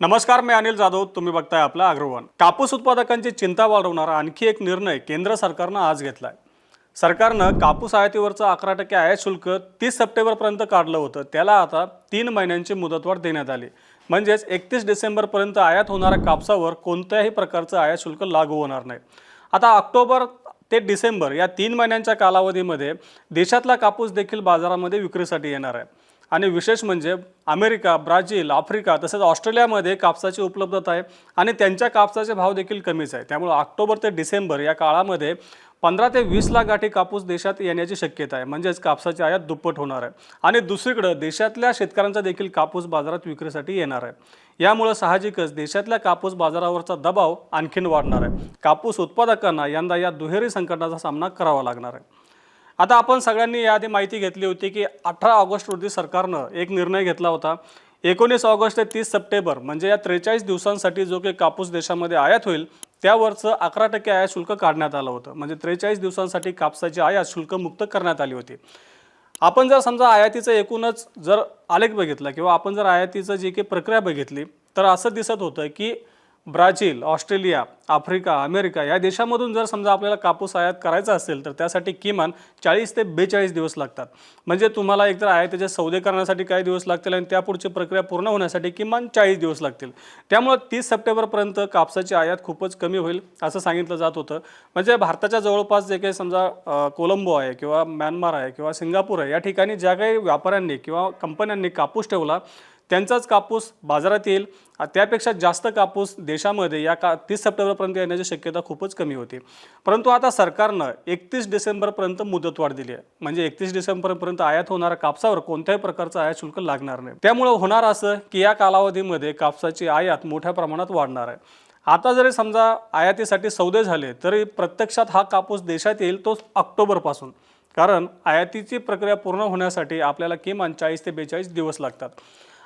नमस्कार मी अनिल जाधव. तुम्ही बघताय आपला अग्रवन. कापूस उत्पादकांची चिंता वाढवणारा आणखी एक निर्णय केंद्र सरकारनं आज घेतलाय. सरकारनं कापूस आयातीवरचं अकरा टक्के आयात शुल्क तीस सप्टेंबरपर्यंत काढलं होतं. त्याला आता तीन महिन्यांची मुदतवाढ देण्यात आली. म्हणजेच एकतीस डिसेंबरपर्यंत आयात होणाऱ्या कापसावर कोणत्याही प्रकारचं आयात शुल्क लागू होणार नाही. आता ऑक्टोबर ते डिसेंबर या तीन महिन्यांच्या कालावधीमध्ये देशातला कापूस देखील बाजारामध्ये विक्रीसाठी येणार आहे. आणि विशेष म्हणजे अमेरिका ब्राझील आफ्रिका तसेच ऑस्ट्रेलियामध्ये कापसाची उपलब्धता आहे आणि त्यांच्या कापसाचे भाव देखील कमीच आहे. त्यामुळे ऑक्टोबर ते डिसेंबर या काळामध्ये पंधरा ते वीस लाख गाठी कापूस देशात येण्याची शक्यता आहे. म्हणजेच कापसाची आयात दुप्पट होणार आहे. आणि दुसरीकडं देशातल्या शेतकऱ्यांचा देखील कापूस बाजारात विक्रीसाठी येणार आहे. यामुळं साहजिकच देशातल्या कापूस बाजारावरचा दबाव आणखीन वाढणार आहे. कापूस उत्पादकांना यंदा या दुहेरी संकटाचा सामना करावा लागणार आहे. आता आपण सगळ्यांनी याआधी माहिती घेतली होती की अठरा ऑगस्ट रोजी सरकारनं एक निर्णय घेतला होता. एकोणीस ऑगस्ट ते तीस सप्टेंबर म्हणजे या त्रेचाळीस दिवसांसाठी जो काही कापूस देशामध्ये आयात होईल त्यावरचं अकरा टक्के आयात शुल्क काढण्यात आलं होतं. म्हणजे त्रेचाळीस दिवसांसाठी कापसाची आयात शुल्क मुक्त करण्यात आली होती. आपण जर समजा आयातीचं एकूणच जर आलेख बघितला किंवा आपण जर आयातीचं जी काही प्रक्रिया बघितली तर असं दिसत होतं की ब्राझील ऑस्ट्रेलिया आफ्रिका अमेरिका या देशामधून जर समजा आपल्याला कापूस आयात करायचा असेल तर त्यासाठी किमान चाळीस ते बेचाळीस दिवस लागतात. म्हणजे तुम्हाला एकतर आयातीचे सौदे करण्यासाठी काही दिवस लागतील आणि त्यापुढची प्रक्रिया पूर्ण होण्यासाठी किमान चाळीस दिवस लागतील. त्यामुळं तीस सप्टेंबरपर्यंत कापसाची आयात खूपच कमी होईल असं सांगितलं जात होतं. म्हणजे भारताच्या जवळपास जे काही समजा कोलंबो आहे किंवा म्यानमार आहे किंवा सिंगापूर आहे या ठिकाणी ज्या काही व्यापाऱ्यांनी किंवा कंपन्यांनी कापूस ठेवला त्यांचाच कापूस बाजारात येईल. त्यापेक्षा जास्त कापूस देशामध्ये या का तीस सप्टेंबरपर्यंत येण्याची शक्यता खूपच कमी होती. परंतु आता सरकारनं एकतीस डिसेंबरपर्यंत मुदतवाढ दिली आहे. म्हणजे एकतीस डिसेंबरपर्यंत आयात होणाऱ्या कापसावर कोणत्याही प्रकारचं आयात शुल्क लागणार नाही. त्यामुळं होणार असं की या कालावधीमध्ये कापसाची आयात मोठ्या प्रमाणात वाढणार आहे. आता जरी समजा आयातीसाठी सौदे झाले तरी प्रत्यक्षात हा कापूस देशात येईल तो ऑक्टोबरपासून. कारण आयातीची प्रक्रिया पूर्ण होण्यासाठी आपल्याला किमान चाळीस ते बेचाळीस दिवस लागतात.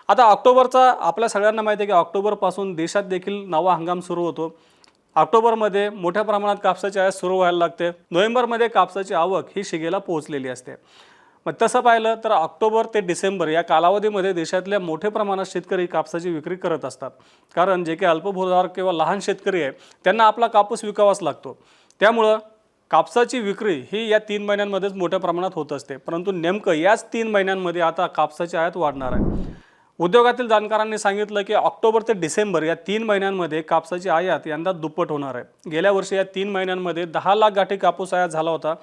आता ऑक्टोबरचा आपल्या सगळ्यांना माहिती आहे की ऑक्टोबरपासून देशात देखील नवा हंगाम सुरू होतो. ऑक्टोबरमध्ये मोठ्या प्रमाणात कापसाची आयात सुरू व्हायला लागते. नोव्हेंबरमध्ये कापसाची आवक ही शिगेला पोहोचलेली असते. मग तसं पाहिलं तर ऑक्टोबर ते डिसेंबर या कालावधीमध्ये देशातल्या मोठ्या प्रमाणात शेतकरी कापसाची विक्री करत असतात. कारण जे काही अल्पभूधार किंवा लहान शेतकरी आहे त्यांना आपला कापूस विकावाच लागतो. त्यामुळं कापसाची विक्री ही या तीन महिन्यांमध्येच मोठ्या प्रमाणात होत असते. परंतु नेमकं याच तीन महिन्यांमध्ये आता कापसाची आयात वाढणार आहे. उद्योगातील जाणकारांनी सांगितलं की ऑक्टोबर ते डिसेंबर या तीन महिन्यांमध्ये कापसाची आयात यंदा दुप्पट होणार आहे. गेल्या वर्षी या तीन महिन्यांमध्ये दहा लाख गाठी कापूस आयात झाला होता.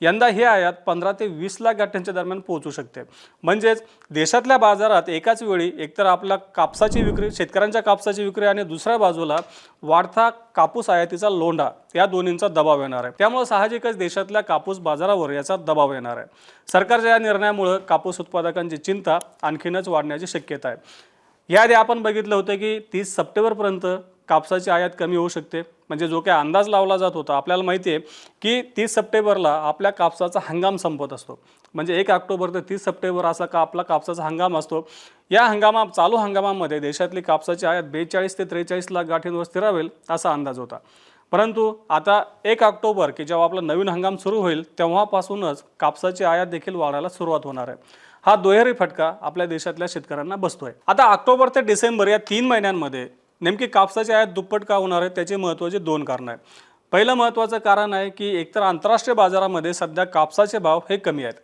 यंदा ही आयात पंधरा ते वीस लाख गाठ्यांच्या दरम्यान पोहोचू शकते. म्हणजेच देशातल्या बाजारात एकाच वेळी एकतर आपला कापसाची विक्री शेतकऱ्यांच्या कापसाची विक्री आणि दुसऱ्या बाजूला वाढता कापूस आयातीचा लोंढा या दोन्हींचा दबाव येणार आहे. त्यामुळे साहजिकच देशातल्या कापूस बाजारावर याचा दबाव येणार आहे. सरकारच्या या निर्णयामुळं कापूस उत्पादकांची चिंता आणखीनच वाढण्याची शक्यता आहे. याआधी आपण बघितलं होतं की तीस सप्टेंबरपर्यंत कापसाची आयात कमी होऊ शकते. म्हणजे जो काही अंदाज लावला जात होता आपल्याला माहिती आहे की तीस सप्टेंबरला आपल्या कापसाचा हंगाम संपत असतो. म्हणजे एक ऑक्टोबर ते तीस सप्टेंबर असा का आपला कापसाचा हंगाम असतो. या हंगामा चालू हंगामामध्ये देशातली कापसाची आयात बेचाळीस ते त्रेचाळीस लाख गाठींवर स्थिरावेल असा अंदाज होता. परंतु आता एक ऑक्टोबर की जेव्हा आपला नवीन हंगाम सुरू होईल तेव्हापासूनच कापसाची आयात देखील वाढायला सुरुवात होणार आहे. हा दुहेरी फटका आपल्या देशातल्या शेतकऱ्यांना बसतोय. आता ऑक्टोबर ते डिसेंबर या तीन महिन्यांमध्ये नेमकी कापसाची आयात दुप्पट का होणार आहे त्याचे महत्त्वाचे दोन कारणं आहेत. पहिलं महत्त्वाचं कारण आहे की एकतर आंतरराष्ट्रीय बाजारामध्ये सध्या कापसाचे भाव हे कमी आहेत.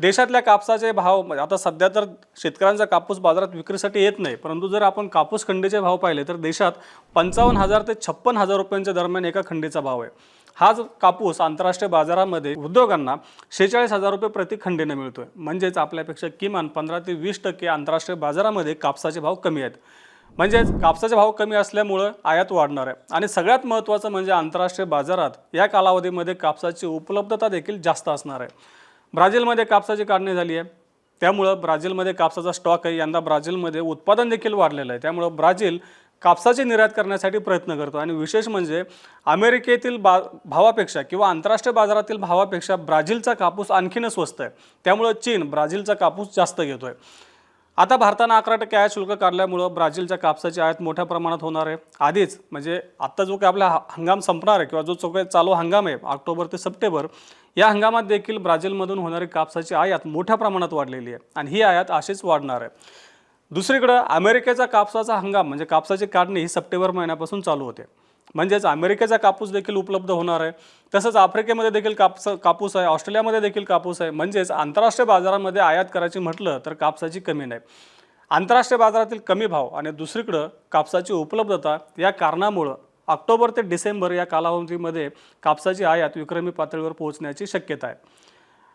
देशातल्या कापसाचे भाव म्हणजे आता सध्या तर शेतकऱ्यांचा कापूस बाजारात विक्रीसाठी येत नाही परंतु जर आपण कापूस खंडीचे भाव पाहिले तर देशात पंचावन्न हजार ते छप्पन हजार रुपयांच्या दरम्यान एका खंडीचा भाव आहे. हाच कापूस आंतरराष्ट्रीय बाजारामध्ये उद्योगांना शेहेचाळीस हजार रुपये प्रति खंडीने मिळतोय. म्हणजेच आपल्यापेक्षा किमान पंधरा ते वीस टक्के आंतरराष्ट्रीय बाजारामध्ये कापसाचे भाव कमी आहेत. म्हणजेच कापसाचे भाव कमी असल्यामुळं आयात वाढणार आहे. आणि सगळ्यात महत्त्वाचं म्हणजे आंतरराष्ट्रीय बाजारात या कालावधीमध्ये कापसाची उपलब्धता देखील जास्त असणार आहे. ब्राझीलमध्ये कापसाची काढणी झाली आहे. त्यामुळं ब्राझीलमध्ये कापसाचा स्टॉक आहे. यंदा ब्राझीलमध्ये उत्पादन देखील वाढलेलं आहे. त्यामुळं ब्राझील कापसाची निर्यात करण्यासाठी प्रयत्न करतो. आणि विशेष म्हणजे अमेरिकेतील बा भावापेक्षा किंवा आंतरराष्ट्रीय बाजारातील भावापेक्षा ब्राझीलचा कापूस आणखीनच स्वस्त आहे. त्यामुळं चीन ब्राझीलचा कापूस जास्त घेतो आहे आता भारतानं अकरा टक्के आयात शुल्क काढल्यामुळं ब्राझीलच्या कापसाची आयात मोठ्या प्रमाणात होणार आहे. आधीच म्हणजे आत्ता जो काही आपला हंगाम संपणार आहे किंवा जो जो काही चालू हंगाम आहे ऑक्टोबर ते सप्टेंबर या हंगामात देखील ब्राझीलमधून होणारी कापसाची आयात मोठ्या प्रमाणात वाढलेली आहे आणि ही आयात अशीच वाढणार आहे. दुसरीकडं अमेरिकेचा कापसाचा हंगाम म्हणजे कापसाची काढणी ही सप्टेंबर महिन्यापासून चालू होते. म्हणजेच अमेरिकेचा कापूस देखील उपलब्ध होणार आहे. तसंच आफ्रिकेमध्ये देखील कापस कापूस आहे ऑस्ट्रेलियामध्ये देखील कापूस आहे. म्हणजेच आंतरराष्ट्रीय बाजारामध्ये आयात करायची म्हटलं तर कापसाची कमी नाही. आंतरराष्ट्रीय बाजारातील कमी भाव आणि दुसरीकडं कापसाची उपलब्धता या कारणामुळं ऑक्टोबर ते डिसेंबर या कालावधीमध्ये कापसाची आयात विक्रमी पातळीवर पोहोचण्याची शक्यता आहे.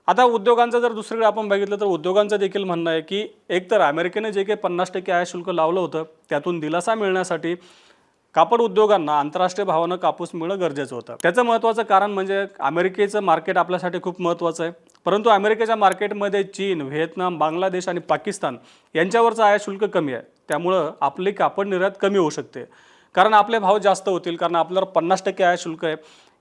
आता उद्योगांचं जर दुसरीकडे आपण बघितलं तर उद्योगांचं देखील म्हणणं आहे की एकतर अमेरिकेने जे काही पन्नास टक्के आयात शुल्क लावलं होतं त्यातून दिलासा मिळण्यासाठी कापड उद्योगांना आंतरराष्ट्रीय भावानं कापूस मिळणं गरजेचं होतं. त्याचं महत्त्वाचं कारण म्हणजे अमेरिकेचं मार्केट आपल्यासाठी खूप महत्त्वाचं आहे. परंतु अमेरिकेच्या मार्केटमध्ये चीन व्हिएतनाम बांगलादेश आणि पाकिस्तान यांच्यावरचं आयात शुल्क कमी आहे. त्यामुळं आपली कापड निर्यात कमी होऊ शकते. कारण आपले भाव जास्त होतील कारण आपल्यावर पन्नास टक्के आयात शुल्क आहे.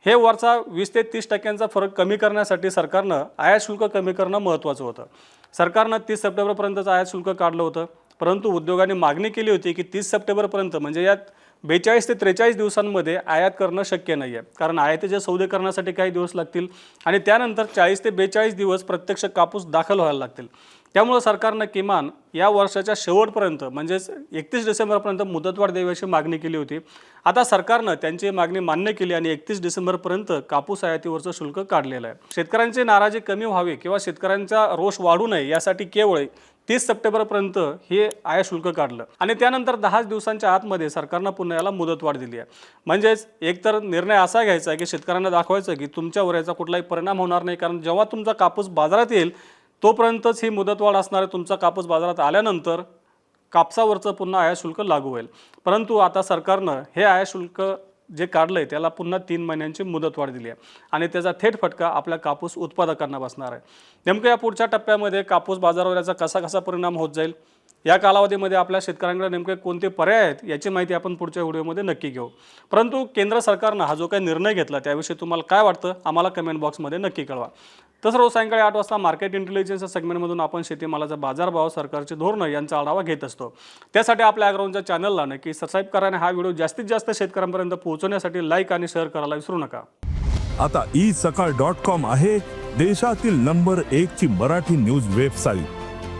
हे वरचा वीस ते तीस टक्क्यांचा फरक कमी करण्यासाठी सरकारनं आयात शुल्क कमी करणं महत्त्वाचं होतं. सरकारनं तीस सप्टेंबरपर्यंतचं आयात शुल्क काढलं होतं. परंतु उद्योगांनी मागणी केली होती की तीस सप्टेंबरपर्यंत म्हणजे यात बेचाळीस ते त्रेचाळीस दिवसांमध्ये आयात करणं शक्य नाही आहे कारण आयातीचे सौदे करण्यासाठी काही दिवस लागतील आणि त्यानंतर चाळीस ते बेचाळीस दिवस प्रत्यक्ष कापूस दाखल व्हायला लागतील. त्यामुळं सरकारनं किमान या वर्षाच्या शेवटपर्यंत म्हणजेच एकतीस डिसेंबरपर्यंत मुदतवाढ द्यावी मागणी केली होती. आता सरकारनं त्यांची मागणी मान्य केली आणि एकतीस डिसेंबरपर्यंत कापूस आयातीवरचं शुल्क काढलेलं आहे. शेतकऱ्यांची नाराजी कमी व्हावी किंवा शेतकऱ्यांचा रोष वाढू नये यासाठी केवळ तीस सप्टेंबरपर्यंत हे आयात शुल्क काढलं. आणि त्यानंतर दहाच दिवसांच्या आतमध्ये सरकारनं पुन्हा याला मुदतवाढ दिली आहे. म्हणजेच एकतर निर्णय असा घ्यायचा आहे की शेतकऱ्यांना दाखवायचं की तुमच्यावर याचा कुठलाही परिणाम होणार नाही कारण जेव्हा तुमचा कापूस बाजारात येईल तोपर्यंतच ही मुदतवाढ असणार आहे. तुमचा कापूस बाजारात आल्यानंतर कापसावरचं पुन्हा आयात शुल्क लागू होईल. परंतु आता सरकारनं हे आयात शुल्क जे काढलं आहे त्याला पुन्हा तीन महिन्यांची मुदतवाढ दिली आहे. आणि त्याचा थेट फटका आपल्या कापूस उत्पादकांना बसणार आहे. नेमकं या पुढच्या टप्प्यामध्ये कापूस बाजारावर याचा कसा कसा परिणाम होत जाईल? या कालावधीमध्ये आपल्या शेतकऱ्यांकडे नेमके कोणते पर्याय आहेत याची माहिती आपण पुढच्या व्हिडिओमध्ये नक्की घेऊ. परंतु केंद्र सरकारनं हा जो काही निर्णय घेतला त्याविषयी तुम्हाला काय वाटतं आम्हाला कमेंट बॉक्समध्ये नक्की कळवा. तसं रोज सायंकाळी आठ वाजता मार्केट इंटेलिजन्स या सेगमेंटमधून आपण शेतीमालाचा बाजारभाव सरकारचे धोरणं यांचा आढावा घेत असतो. त्यासाठी आपल्या अग्राऊंडच्या चॅनलला नक्की सबस्क्राईब करा आणि हा व्हिडिओ जास्तीत जास्त शेतकऱ्यांपर्यंत पोहोचवण्यासाठी लाईक आणि शेअर करायला विसरू नका. आता ई सकाळ डॉट कॉम आहे देशातील नंबर एक ची मराठी न्यूज वेबसाईट